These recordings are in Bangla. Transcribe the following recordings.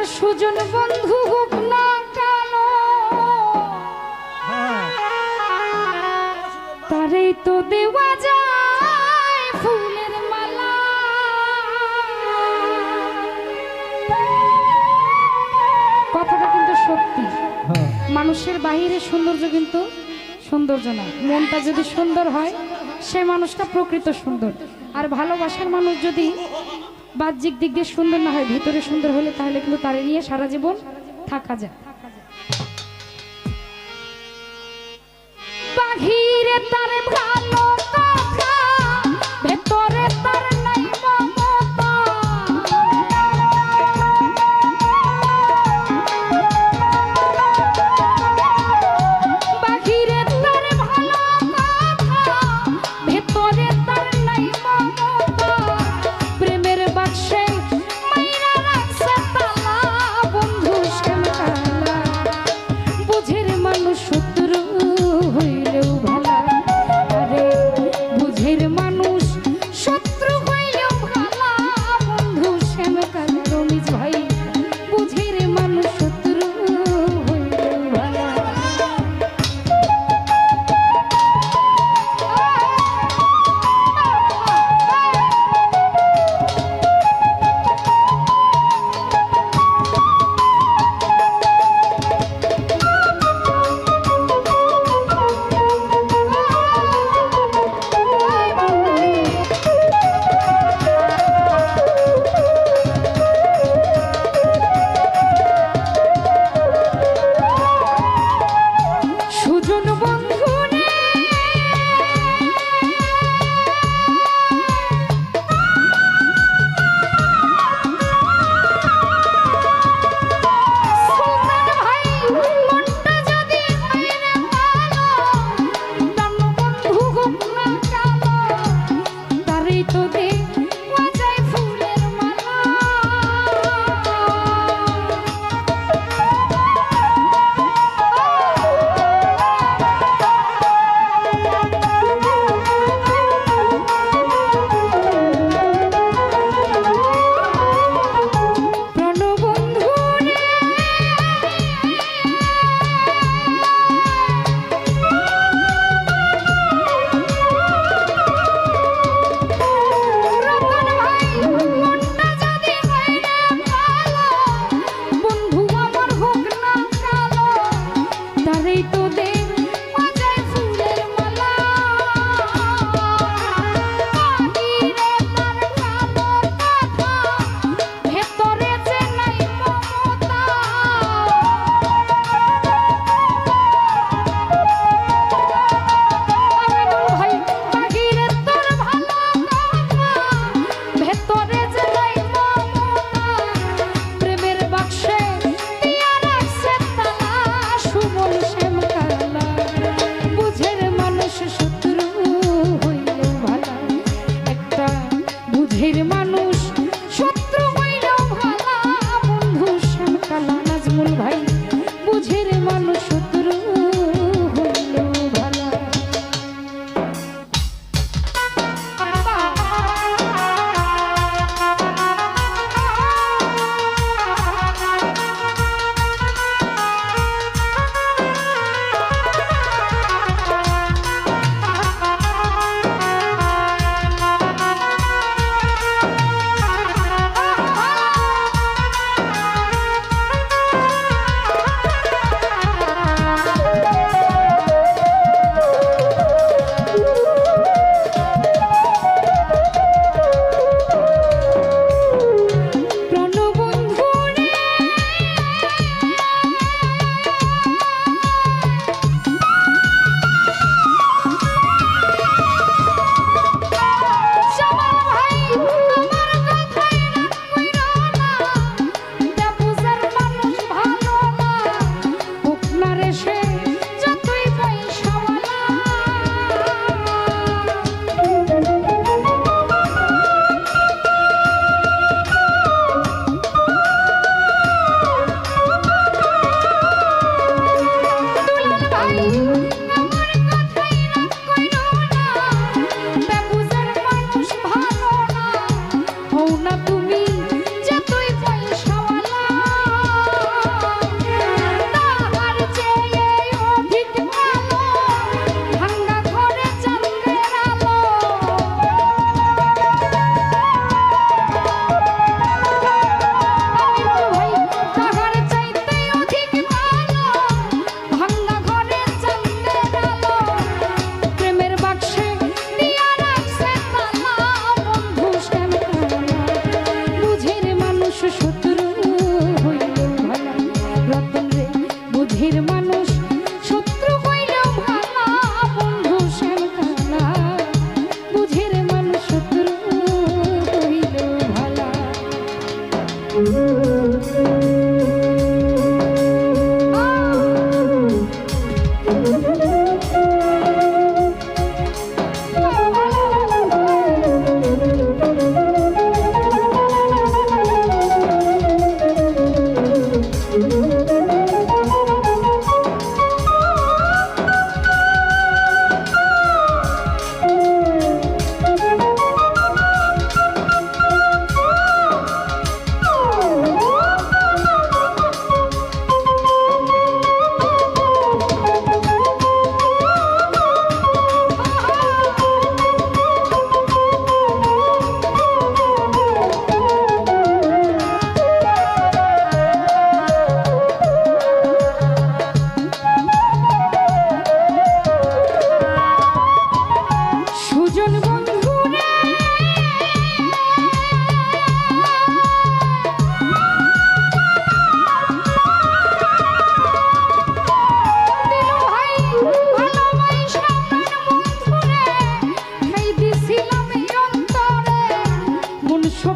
আমার সুজন বন্ধু হোক না কেন তারেই তো দেওয়া যায় ফুলের মালা। কথাটা কিন্তু সত্যি। হ্যাঁ। মানুষের বাহিরে সৌন্দর্য কিন্তু সৌন্দর্য না। মনটা যদি সুন্দর হয় সে মানুষটা প্রকৃত সুন্দর। আর ভালোবাসার মানুষ যদি বাহ্যিক দিক দিয়ে সুন্দর না হয়, ভিতরে সুন্দর হলে তাহলে কিন্তু তারে নিয়ে সারা জীবন থাকা যায়। পাখিরে তারে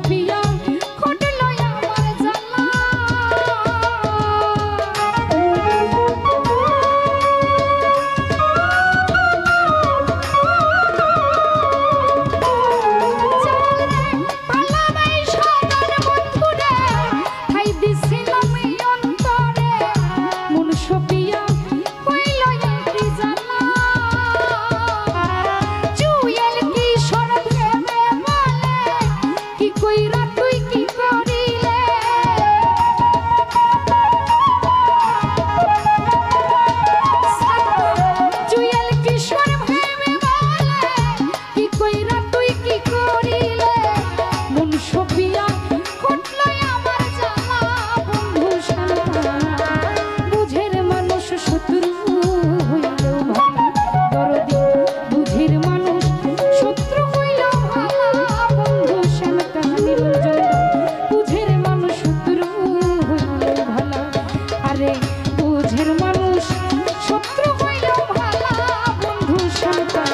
Sophia. বন্ধু শান্তালা